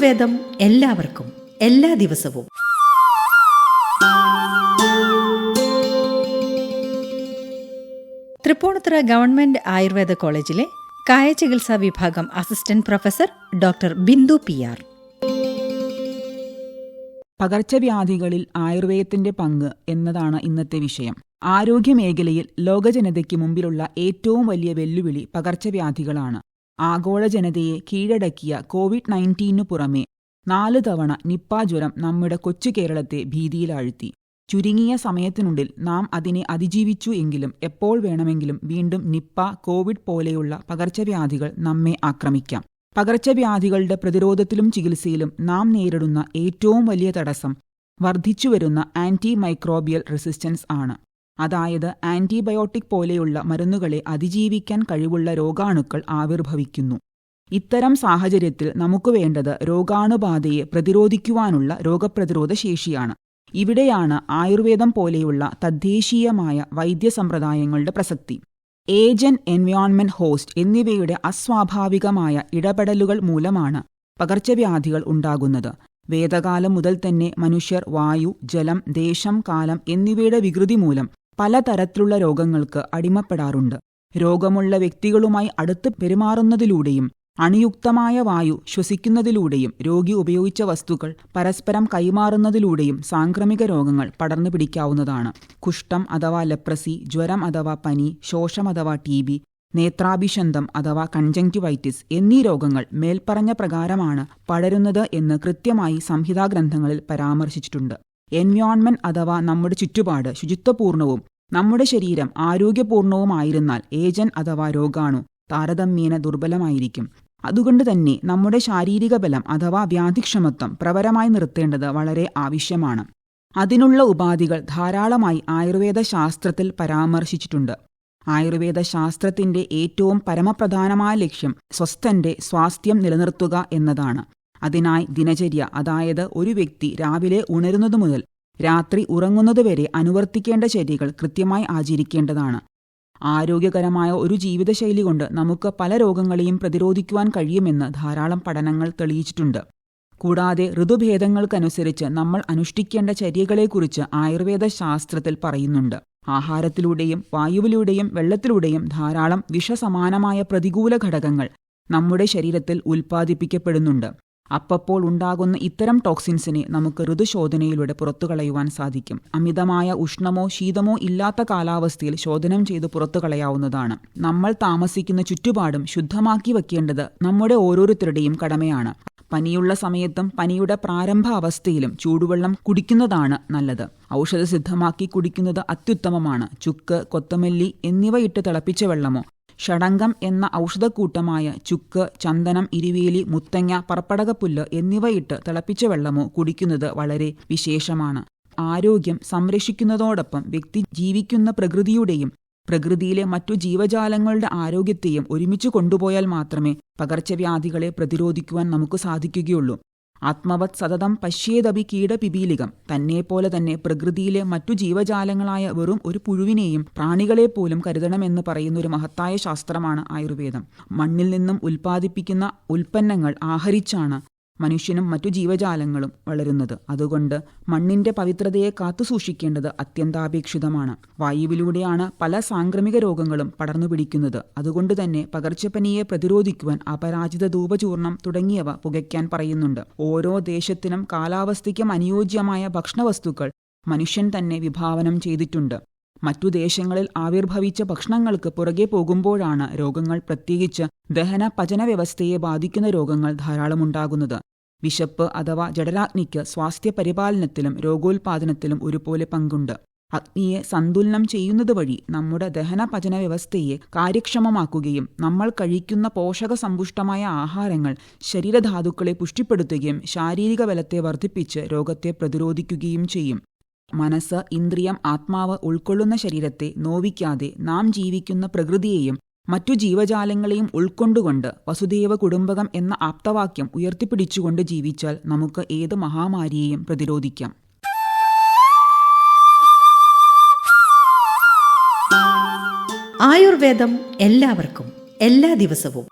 ആയുർവേദം എല്ലാവർക്കും എല്ലാ ദിവസവും. തൃപ്പൂണിത്തുറ ഗവൺമെന്റ് ആയുർവേദ കോളേജിലെ കായ ചികിത്സാ വിഭാഗം assistant professor doctor Bindu P R. പകർച്ചവ്യാധികളിൽ ആയുർവേദത്തിന്റെ പങ്ക് എന്നതാണ് ഇന്നത്തെ വിഷയം. ആരോഗ്യമേഖലയിൽ ലോകജനതയ്ക്ക് മുമ്പിലുള്ള ഏറ്റവും വലിയ വെല്ലുവിളി പകർച്ചവ്യാധികളാണ്. ആഗോള ജനതയെ കീഴടക്കിയ കോവിഡ് നയന്റീനു പുറമെ നാല് തവണ നിപ്പ ജ്വരം നമ്മുടെ കൊച്ചു കേരളത്തെ ഭീതിയിലാഴ്ത്തി. ചുരുങ്ങിയ സമയത്തിനുള്ളിൽ നാം അതിനെ അതിജീവിച്ചു എങ്കിലും എപ്പോൾ വേണമെങ്കിലും വീണ്ടും നിപ്പ കോവിഡ് പോലെയുള്ള പകർച്ചവ്യാധികൾ നമ്മെ ആക്രമിക്കാം. പകർച്ചവ്യാധികളുടെ പ്രതിരോധത്തിലും ചികിത്സയിലും നാം നേരിടുന്ന ഏറ്റവും വലിയ തടസ്സം വർദ്ധിച്ചുവരുന്ന ആന്റി മൈക്രോബിയൽ റെസിസ്റ്റൻസ് ആണ്. അതായത് ആന്റിബയോട്ടിക് പോലെയുള്ള മരുന്നുകളെ അതിജീവിക്കാൻ കഴിവുള്ള രോഗാണുക്കൾ ആവിർഭവിക്കുന്നു. ഇത്തരം സാഹചര്യത്തിൽ നമുക്ക് വേണ്ടത് രോഗാണുബാധയെ പ്രതിരോധിക്കുവാനുള്ള രോഗപ്രതിരോധ ശേഷിയാണ്. ഇവിടെയാണ് ആയുർവേദം പോലെയുള്ള തദ്ദേശീയമായ വൈദ്യസമ്പ്രദായങ്ങളുടെ പ്രസക്തി. ഏജന്റ് എൻവയോൺമെന്റ് ഹോസ്റ്റ് എന്നിവയുടെ അസ്വാഭാവികമായ ഇടപെടലുകൾ മൂലമാണ് പകർച്ചവ്യാധികൾ ഉണ്ടാകുന്നത്. വേദകാലം മുതൽ തന്നെ മനുഷ്യർ വായു ജലം ദേശം കാലം എന്നിവയുടെ വികൃതി മൂലം പലതരത്തിലുള്ള രോഗങ്ങൾക്ക് അടിമപ്പെടാറുണ്ട്. രോഗമുള്ള വ്യക്തികളുമായി അടുത്ത് പെരുമാറുന്നതിലൂടെയും അണിയുക്തമായ വായു ശ്വസിക്കുന്നതിലൂടെയും രോഗി ഉപയോഗിച്ച വസ്തുക്കൾ പരസ്പരം കൈമാറുന്നതിലൂടെയും സാംക്രമിക രോഗങ്ങൾ പടർന്നു പിടിക്കാവുന്നതാണ്. കുഷ്ഠം അഥവാ ലെപ്രസി ജ്വരം അഥവാ പനി ശോഷം അഥവാ ടി ബി നേത്രാഭിഷന്തം അഥവാ കൺജങ്ക്യുവൈറ്റിസ് എന്നീ രോഗങ്ങൾ മേൽപ്പറഞ്ഞ പ്രകാരമാണ് പടരുന്നത് എന്ന് കൃത്യമായി സംഹിതാഗ്രന്ഥങ്ങളിൽ പരാമർശിച്ചിട്ടുണ്ട്. എൻവയോൺമെന്റ് അഥവാ നമ്മുടെ ചുറ്റുപാട് ശുചിത്വപൂർണവും നമ്മുടെ ശരീരം ആരോഗ്യപൂർണവുമായിരുന്നാൽ ഏജൻ അഥവാ രോഗാണു താരതമ്യേന ദുർബലമായിരിക്കും. അതുകൊണ്ട് തന്നെ നമ്മുടെ ശാരീരിക ബലം അഥവാ വ്യാധിക്ഷമത്വം പ്രവരമായി നിർത്തേണ്ടത് വളരെ ആവശ്യമാണ്. അതിനുള്ള ഉപാധികൾ ധാരാളമായി ആയുർവേദ ശാസ്ത്രത്തിൽ പരാമർശിച്ചിട്ടുണ്ട്. ആയുർവേദ ശാസ്ത്രത്തിന്റെ ഏറ്റവും പരമപ്രധാനമായ ലക്ഷ്യം സ്വസ്ഥന്റെ സ്വാസ്ഥ്യം നിലനിർത്തുക എന്നതാണ്. അതിനായി ദിനചര്യ അതായത് ഒരു വ്യക്തി രാവിലെ ഉണരുന്നതു മുതൽ രാത്രി ഉറങ്ങുന്നതുവരെ അനുവർത്തിക്കേണ്ട ചര്യകൾ കൃത്യമായി ആചരിക്കേണ്ടതാണ്. ആരോഗ്യകരമായ ഒരു ജീവിതശൈലി കൊണ്ട് നമുക്ക് പല രോഗങ്ങളെയും പ്രതിരോധിക്കുവാൻ കഴിയുമെന്ന് ധാരാളം പഠനങ്ങൾ തെളിയിച്ചിട്ടുണ്ട്. കൂടാതെ ഋതുഭേദങ്ങൾക്കനുസരിച്ച് നമ്മൾ അനുഷ്ഠിക്കേണ്ട ചര്യകളെക്കുറിച്ച് ആയുർവേദ ശാസ്ത്രത്തിൽ പറയുന്നുണ്ട്. ആഹാരത്തിലൂടെയും വായുവിലൂടെയും വെള്ളത്തിലൂടെയും ധാരാളം വിഷസമാനമായ പ്രതികൂല ഘടകങ്ങൾ നമ്മുടെ ശരീരത്തിൽ ഉൽപ്പാദിപ്പിക്കപ്പെടുന്നുണ്ട്. അപ്പപ്പോൾ ഉണ്ടാകുന്ന ഇത്തരം ടോക്സിൻസിനെ നമുക്ക് ഋതുശോധനയിലൂടെ പുറത്തുകളയുവാൻ സാധിക്കും. അമിതമായ ഉഷ്ണമോ ശീതമോ ഇല്ലാത്ത കാലാവസ്ഥയിൽ ശോധനം ചെയ്ത് പുറത്തു കളയാവുന്നതാണ് നമ്മൾ താമസിക്കുന്ന ചുറ്റുപാടും ശുദ്ധമാക്കി വയ്ക്കേണ്ടത് നമ്മുടെ ഓരോരുത്തരുടെയും കടമയാണ്. പനിയുള്ള സമയത്തും പനിയുടെ പ്രാരംഭ അവസ്ഥയിലും ചൂടുവെള്ളം കുടിക്കുന്നതാണ് നല്ലത്. ഔഷധസിദ്ധമാക്കി കുടിക്കുന്നത് അത്യുത്തമമാണ്. ചുക്ക് കൊത്തമല്ലി എന്നിവ ഇട്ട് തിളപ്പിച്ച വെള്ളമോ ഷടങ്കം എന്ന ഔഷധക്കൂട്ടമായ ചുക്ക് ചന്ദനം ഇരുവേലി മുത്തങ്ങ പർപ്പടകപ്പുല്ല് എന്നിവയിട്ട് തിളപ്പിച്ച വെള്ളമോ കുടിക്കുന്നത് വളരെ വിശേഷമാണ്. ആരോഗ്യം സംരക്ഷിക്കുന്നതോടൊപ്പം വ്യക്തി ജീവിക്കുന്ന പ്രകൃതിയുടെയും പ്രകൃതിയിലെ മറ്റു ജീവജാലങ്ങളുടെ ആരോഗ്യത്തെയും ഒരുമിച്ച് കൊണ്ടുപോയാൽ മാത്രമേ പകർച്ചവ്യാധികളെ പ്രതിരോധിക്കുവാൻ നമുക്ക് സാധിക്കുകയുള്ളൂ. ആത്മവത് സതതം പശ്യേതപി കീടപിപീലികം. തന്നെപ്പോലെ തന്നെ പ്രകൃതിയിലെ മറ്റു ജീവജാലങ്ങളായ വെറും ഒരു പുഴുവിനെയും പ്രാണികളെപ്പോലും കരുതണമെന്ന് പറയുന്ന ഒരു മഹത്തായ ശാസ്ത്രമാണ് ആയുർവേദം. മണ്ണിൽ നിന്നും ഉൽപ്പാദിപ്പിക്കുന്ന ഉൽപ്പന്നങ്ങൾ ആഹരിച്ചാണ് മനുഷ്യനും മറ്റു ജീവജാലങ്ങളും വളരുന്നത്. അതുകൊണ്ട് മണ്ണിന്റെ പവിത്രതയെ കാത്തുസൂക്ഷിക്കേണ്ടത് അത്യന്താപേക്ഷിതമാണ്. വായുവിലൂടെയാണ് പല സാംക്രമിക രോഗങ്ങളും പടർന്നു പിടിക്കുന്നത്. അതുകൊണ്ട് തന്നെ പകർച്ചപ്പനിയെ പ്രതിരോധിക്കുവാൻ അപരാജിത ധൂപചൂർണം തുടങ്ങിയവ പുകയ്ക്കാൻ പറയുന്നുണ്ട്. ഓരോ ദേശത്തിനും കാലാവസ്ഥയ്ക്കും അനുയോജ്യമായ ഭക്ഷണവസ്തുക്കൾ മനുഷ്യൻ തന്നെ വിഭാവനം ചെയ്തിട്ടുണ്ട്. മറ്റു ദേശങ്ങളിൽ ആവിർഭവിച്ച ഭക്ഷണങ്ങൾക്ക് പുറകെ പോകുമ്പോഴാണ് രോഗങ്ങൾ പ്രത്യേകിച്ച് ദഹന പചന വ്യവസ്ഥയെ ബാധിക്കുന്ന രോഗങ്ങൾ ധാരാളമുണ്ടാകുന്നത്. വിശപ്പ് അഥവാ ജഡരാഗ്നിക്ക് സ്വാസ്ഥ്യ പരിപാലനത്തിലും രോഗോൽപാദനത്തിലും ഒരുപോലെ പങ്കുണ്ട്. അഗ്നിയെ സന്തുലനം ചെയ്യുന്നത് വഴി നമ്മുടെ ദഹന പചന വ്യവസ്ഥയെ കാര്യക്ഷമമാക്കുകയും നമ്മൾ കഴിക്കുന്ന പോഷക സമ്പുഷ്ടമായ ആഹാരങ്ങൾ ശരീരധാതുക്കളെ പുഷ്ടിപ്പെടുത്തുകയും ശാരീരിക ബലത്തെ വർദ്ധിപ്പിച്ച് രോഗത്തെ പ്രതിരോധിക്കുകയും ചെയ്യും. മനസ്സ് ഇന്ദ്രിയം ആത്മാവ് ഉൾക്കൊള്ളുന്ന ശരീരത്തെ നോവിക്കാതെ നാം ജീവിക്കുന്ന പ്രകൃതിയെയും മറ്റു ജീവജാലങ്ങളെയും ഉൾക്കൊണ്ടുകൊണ്ട് വസുദേവ കുടുംബകം എന്ന ആപ്തവാക്യം ഉയർത്തിപ്പിടിച്ചുകൊണ്ട് ജീവിച്ചാൽ നമുക്ക് ഏത് മഹാമാരിയെയും പ്രതിരോധിക്കാം. ആയുർവേദം എല്ലാവർക്കും എല്ലാ ദിവസവും.